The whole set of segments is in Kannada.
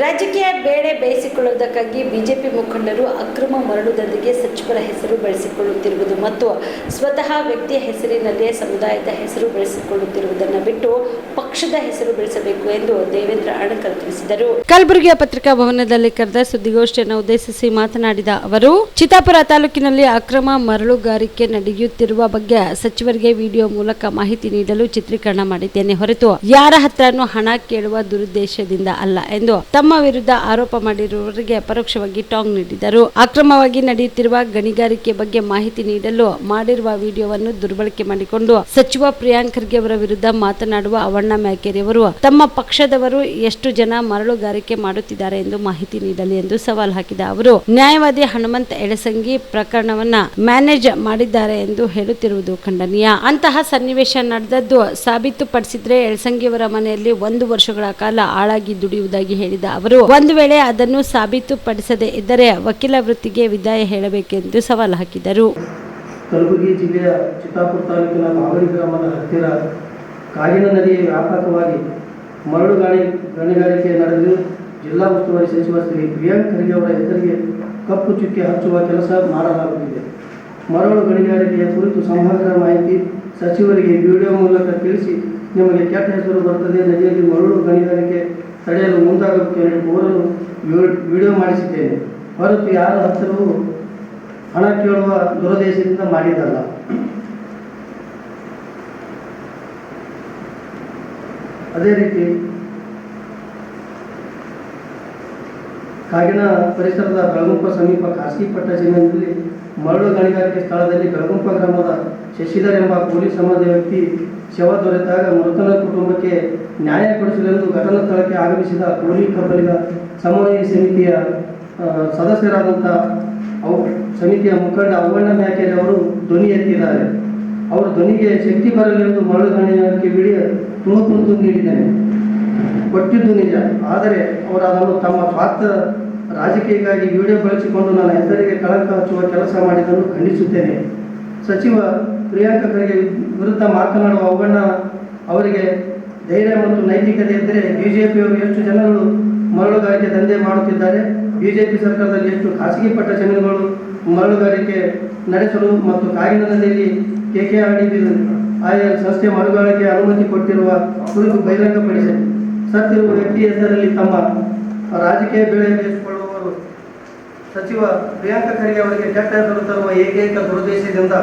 ರಾಜಕೀಯ ಬೇಳೆ ಬೇಯಿಸಿಕೊಳ್ಳುವುದಕ್ಕಾಗಿ ಬಿಜೆಪಿ ಮುಖಂಡರು ಅಕ್ರಮ ಮರಳು ದಂಧೆಗೆ ಸಚಿವರ ಹೆಸರು ಬಳಸಿಕೊಳ್ಳುತ್ತಿರುವುದು ಮತ್ತು ಸ್ವತಃ ವ್ಯಕ್ತಿಯ ಹೆಸರಿನಲ್ಲೇ ಸಮುದಾಯದ ಹೆಸರು ಬೆಳೆಸಿಕೊಳ್ಳುತ್ತಿರುವುದನ್ನು ಬಿಟ್ಟು ಪಕ್ಷದ ಹೆಸರು ಬೆಳೆಸಬೇಕು ಎಂದು ದೇವೇಂದ್ರ ಅಣಕರ್ ತಿಳಿಸಿದರು. ಕಲಬುರಗಿಯ ಪತ್ರಿಕಾ ಭವನದಲ್ಲಿ ಕರೆದ ಸುದ್ದಿಗೋಷ್ಠಿಯನ್ನು ಉದ್ದೇಶಿಸಿ ಮಾತನಾಡಿದ ಅವರು, ಚಿತ್ತಾಪುರ ತಾಲೂಕಿನಲ್ಲಿ ಅಕ್ರಮ ಮರಳುಗಾರಿಕೆ ನಡೆಯುತ್ತಿರುವ ಬಗ್ಗೆ ಸಚಿವರಿಗೆ ವಿಡಿಯೋ ಮೂಲಕ ಮಾಹಿತಿ ನೀಡಲು ಚಿತ್ರೀಕರಣ ಮಾಡಿದ್ದೇನೆ ಹೊರತು ಯಾರ ಹತ್ರನೂ ಹಣ ಕೇಳುವ ದುರುದ್ದೇಶದಿಂದ ಅಲ್ಲ ಎಂದು ತಮ್ಮ ವಿರುದ್ಧ ಆರೋಪ ಮಾಡಿರುವವರಿಗೆ ಪರೋಕ್ಷವಾಗಿ ಟಾಂಗ್ ನೀಡಿದರು. ಅಕ್ರಮವಾಗಿ ನಡೆಯುತ್ತಿರುವ ಗಣಿಗಾರಿಕೆ ಬಗ್ಗೆ ಮಾಹಿತಿ ನೀಡಲು ಮಾಡಿರುವ ವಿಡಿಯೋವನ್ನು ದುರ್ಬಳಕೆ ಮಾಡಿಕೊಂಡು ಸಚಿವ ಪ್ರಿಯಾಂಕ್ ಖರ್ಗೆ ಅವರ ವಿರುದ್ಧ ಮಾತನಾಡುವ ಅವಣ್ಣ ಮ್ಯಾಕೇರಿ ಅವರು, ತಮ್ಮ ಪಕ್ಷದವರು ಎಷ್ಟು ಜನ ಮರಳುಗಾರಿಕೆ ಮಾಡುತ್ತಿದ್ದಾರೆ ಎಂದು ಮಾಹಿತಿ ನೀಡಲಿ ಎಂದು ಸವಾಲ್ ಹಾಕಿದ ಅವರು, ನ್ಯಾಯವಾದಿ ಹನುಮಂತ್ ಎಳಸಂಗಿ ಪ್ರಕರಣವನ್ನ ಮ್ಯಾನೇಜ್ ಮಾಡಿದ್ದಾರೆ ಎಂದು ಹೇಳುತ್ತಿರುವುದು ಖಂಡನೀಯ. ಅಂತಹ ಸನ್ನಿವೇಶ ನಡೆದದ್ದು ಸಾಬೀತುಪಡಿಸಿದ್ರೆ ಎಳಸಂಗಿಯವರ ಮನೆಯಲ್ಲಿ ಒಂದು ವರ್ಷಗಳ ಕಾಲ ಆಳಾಗಿ ದುಡಿಯುವುದಾಗಿ ಹೇಳಿದ ಅವರು ಒಂದು ವೇಳೆ ಅದನ್ನು ಸಾಬೀತುಪಡಿಸದೇ ಇದ್ದರೆ ವಕೀಲ ವೃತ್ತಿಗೆ ವಿದಾಯ ಹೇಳಬೇಕೆಂದು ಸವಾಲು ಹಾಕಿದರು. ಕಲಬುರಗಿ ಜಿಲ್ಲೆಯ ಚಿತ್ತಾಪುರ ತಾಲೂಕಿನ ಮಾಗಡಿ ಗ್ರಾಮದ ಹತ್ತಿರ ಕಾಗಿನ ನದಿಯ ವ್ಯಾಪಕವಾಗಿ ಮರಳು ಗಾಳಿ ಗಣಿಗಾರಿಕೆ ನಡೆದು ಜಿಲ್ಲಾ ಉಸ್ತುವಾರಿ ಸಚಿವ ಶ್ರೀ ಪ್ರಿಯಾಂಕ್ ಖರ್ಗೆ ಅವರ ಹೆಸರಿಗೆ ಕಪ್ಪು ಚುಕ್ಕೆ ಹಚ್ಚುವ ಕೆಲಸ ಮಾಡಲಾಗುತ್ತಿದೆ. ಮರಳು ಗಣಿಗಾರಿಕೆಯ ಕುರಿತು ಸಮಗ್ರ ಮಾಹಿತಿ ಸಚಿವರಿಗೆ ವಿಡಿಯೋ ಮೂಲಕ ತಿಳಿಸಿ ನಿಮಗೆ ಕೆಟ್ಟ ಹೆಸರು ಬರುತ್ತದೆ. ನದಿಯಲ್ಲಿ ಮರಳು ಗಣಿಗಾರಿಕೆ ತಡೆಯಲು ಮುಂದಾಗಬೇಕು ಎಂದು ಕೋರಲು ವಿಡಿಯೋ ಮಾಡಿಸಿದ್ದೇನೆ. ಹೊರತು ಯಾರ ಹತ್ತಿರವೂ ಹಣ ಕೇಳುವ ದುರುದ್ದೇಶದಿಂದ ಮಾಡಿದ್ದಲ್ಲ. ಅದೇ ರೀತಿ ಕಾಗಿನ ಪರಿಸರದ ಪ್ರಮುಖ ಸಮೀಪ ಖಾಸಗಿ ಪಟ್ಟ ಜಮೀನಿನಲ್ಲಿ ಮರಳು ಗಣಿಗಾರಿಕೆ ಸ್ಥಳದಲ್ಲಿ ಬೆಳಗುಂಪ ಗ್ರಾಮದ ಶಶಿಧರ್ ಎಂಬ ಪೊಲೀಸ್ ಸಮಾಜ ವ್ಯಕ್ತಿ ಶವ ದೊರೆತಾಗ ಮೃತನ ಕುಟುಂಬಕ್ಕೆ ನ್ಯಾಯ ಕೊಡಿಸಲೆಂದು ಘಟನಾ ಸ್ಥಳಕ್ಕೆ ಆಗಮಿಸಿದ ಕೂಲಿ ಕಬ್ಬಲಿಗ ಸಮನ್ವಯ ಸಮಿತಿಯ ಸದಸ್ಯರಾದಂಥ ಅವು, ಸಮಿತಿಯ ಮುಖಂಡ ಅವ್ವಣ್ಣ ಮ್ಯಾಕೇರಿ ಅವರು ಧ್ವನಿ ಎತ್ತಿದ್ದಾರೆ. ಅವರು ಧ್ವನಿಗೆ ಶಕ್ತಿ ಬರಲೆಂದು ಮರಳು ಗಣಿಗಾರಿಕೆ ಬಿಡಿ ತುಣುಕು ನೀಡಿದ್ದೇನೆ ಕೊಟ್ಟಿದ್ದು ನಿಜ. ಆದರೆ ಅವರು ಅದನ್ನು ತಮ್ಮ ಸ್ವಾರ್ಥ ರಾಜಕೀಯಕ್ಕಾಗಿ ವಿಡಿಯೋ ಬಳಸಿಕೊಂಡು ನನ್ನ ಹೆಸರಿಗೆ ಕಳಂಕ ಹಚ್ಚುವ ಕೆಲಸ ಮಾಡಿದ್ದನ್ನು ಖಂಡಿಸುತ್ತೇನೆ. ಸಚಿವ ಪ್ರಿಯಾಂಕ ಖರ್ಗೆ ವಿರುದ್ಧ ಮಾತನಾಡುವ ಅವಗಣ್ಣ ಅವರಿಗೆ ಧೈರ್ಯ ಮತ್ತು ನೈತಿಕತೆ ಇದ್ದರೆ ಬಿಜೆಪಿಯವರು ಎಷ್ಟು ಜನರು ಮರಳುಗಾರಿಕೆ ದಂಧೆ ಮಾಡುತ್ತಿದ್ದಾರೆ, ಬಿಜೆಪಿ ಸರ್ಕಾರದಲ್ಲಿ ಎಷ್ಟು ಖಾಸಗಿ ಪಟ್ಟ ಜಮೀನುಗಳು ಮರಳುಗಾರಿಕೆ ನಡೆಸಲು ಮತ್ತು ಕಾಗಿನ ನದಿಯಲ್ಲಿ ಡಿ ಆಯಾ ಸಂಸ್ಥೆ ಮರಳುಗಾರಿಕೆ ಅನುಮತಿ ಕೊಟ್ಟಿರುವ ಕುರಿತು ಬಹಿರಂಗಪಡಿಸಿದೆ. ಸತ್ತಿರುವ ವ್ಯಕ್ತಿ ಹೆಸರಲ್ಲಿ ತಮ್ಮ ರಾಜಕೀಯ ಬೆಳೆ ಸಚಿವ ಪ್ರಿಯಾಂಕ ಖರ್ಗೆ ಅವರಿಗೆ ಕೆಟ್ಟ ಹೆಸರು ತರುವ ಏಕೈಕ ದುರುದ್ದೇಶದಿಂದ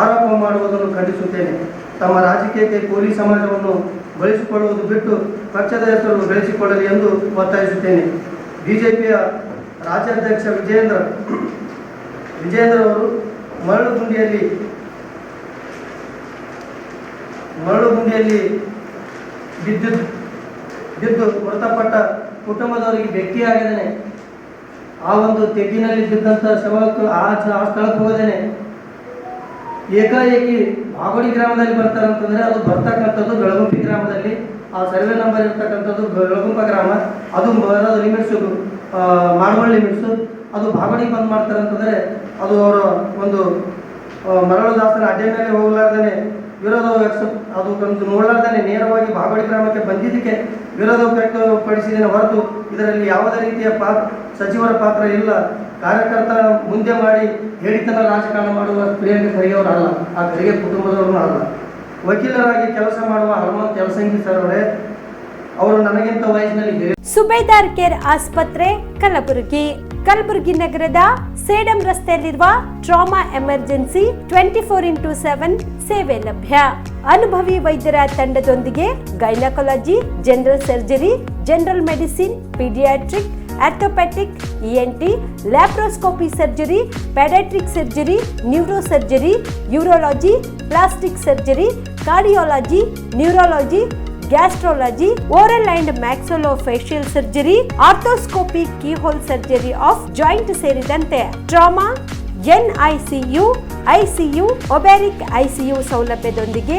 ಆರೋಪ ಮಾಡುವುದನ್ನು ಖಂಡಿಸುತ್ತೇನೆ. ತಮ್ಮ ರಾಜಕೀಯಕ್ಕೆ ಕೋಲಿ ಸಮಾಜವನ್ನು ಬಳಸಿಕೊಳ್ಳುವುದು ಬಿಟ್ಟು ಪಕ್ಷದ ಹೆಸರು ಬೆಳೆಸಿಕೊಳ್ಳಲಿ ಎಂದು ಒತ್ತಾಯಿಸುತ್ತೇನೆ. ಬಿಜೆಪಿಯ ರಾಜ್ಯಾಧ್ಯಕ್ಷ ವಿಜೇಂದ್ರ ವಿಜೇಂದ್ರ ಅವರು ಮರಳು ಗುಂಡಿಯಲ್ಲಿ ಮರಳು ಗುಂಡಿಯಲ್ಲಿ ಬಿದ್ದು ಬಿದ್ದು ಮೃತಪಟ್ಟ ಕುಟುಂಬದವರಿಗೆ ಭೇಟಿಯಾಗಿದ್ದೇನೆ ಆ ಒಂದು ತೆಗ್ಗಿನಲ್ಲಿ ಬಿದ್ದಂಥ ಶವಕ್ಕೆ ಆ ಆ ಸ್ಥಳಕ್ಕೆ ಹೋದೇನೆ ಏಕಾಏಕಿ ಬಾಗೋಡಿ ಗ್ರಾಮದಲ್ಲಿ ಬರ್ತಾರಂತಂದ್ರೆ ಅದು ಬರ್ತಕ್ಕಂಥದ್ದು ಬೆಳಗುಂಪಿ ಗ್ರಾಮದಲ್ಲಿ. ಆ ಸರ್ವೆ ನಂಬರ್ ಇರ್ತಕ್ಕಂಥದ್ದು ಬೆಳಗುಂಪ ಗ್ರಾಮ. ಅದು ಬರೋದು ಲಿಮಿಟ್ಸು ಮಾಡವಳ್ಳಿ ಲಿಮಿಟ್ಸು ಅದು ಬಾಗೋಡಿ ಬಂದ್ ಮಾಡ್ತಾರಂತಂದ್ರೆ ಅದು ಅವರ ಒಂದು ಮರಳು ದಾಸರ ಅಡ್ಡೆ ಮೇಲೆ ಹೋಗ್ಲಾರ್ದೇನೆ. ವಿರೋಧ ಅದು ನೋಡ್ಲಾರ್ದೇನೆ. ನೇರವಾಗಿ ಬಾಗೋಡಿ ಗ್ರಾಮಕ್ಕೆ ಬಂದಿದ್ದಕ್ಕೆ ವಿರೋಧ ವ್ಯಕ್ತಪಡಿಸಿದ್ದೇನೆ ಹೊರತು ಇದರಲ್ಲಿ ಯಾವುದೇ ರೀತಿಯ ಪಾತ್ರ, ಸಚಿವರ ಪಾತ್ರ ಇಲ್ಲ. ಕಾರ್ಯಕರ್ತ ಮುಂದೆ ಮಾಡಿ ಹೇಳಿತನ ರಾಜಕಾರಣ ಮಾಡುವ ಪ್ರಿಯಾಂಕ ಖರ್ಗೆಯವರು ಅಲ್ಲ. ಆ ಖರ್ಗೆ ಕುಟುಂಬದವರು ಅಲ್ಲ. ವಕೀಲರಾಗಿ ಕೆಲಸ ಮಾಡುವ ಹನುಮಂತ್ ಯಲಸಂಗಿ ಸರ್ ಅವರೇ, ಅವರು ನನಗಿಂತ ವಯಸ್ಸಿನಲ್ಲಿ ಸುಬೇದಾರ್ ಕೇರ್ ಆಸ್ಪತ್ರೆ, ಕಲಬುರಗಿ. ಕಲಬುರಗಿ ನಗರದ ಸೇಡಂ ರಸ್ತೆಯಲ್ಲಿರುವ trauma emergency twenty four into seven ಸೇವೆ ಲಭ್ಯ. ಅನುಭವಿ ವೈದ್ಯರ ತಂಡದೊಂದಿಗೆ gynaecology, general surgery, general medicine, paediatric orthopaedic ENT laparoscopy surgery paediatric surgery neuro surgery urology, plastic surgery, cardiology, neurology, gastrology, oral and maxillofacial surgery, arthroscopy keyhole surgery of joint ಸೇರಿದಂತೆ trauma, NICU, ICU, obstetric ICU ಸೌಲಭ್ಯದೊಂದಿಗೆ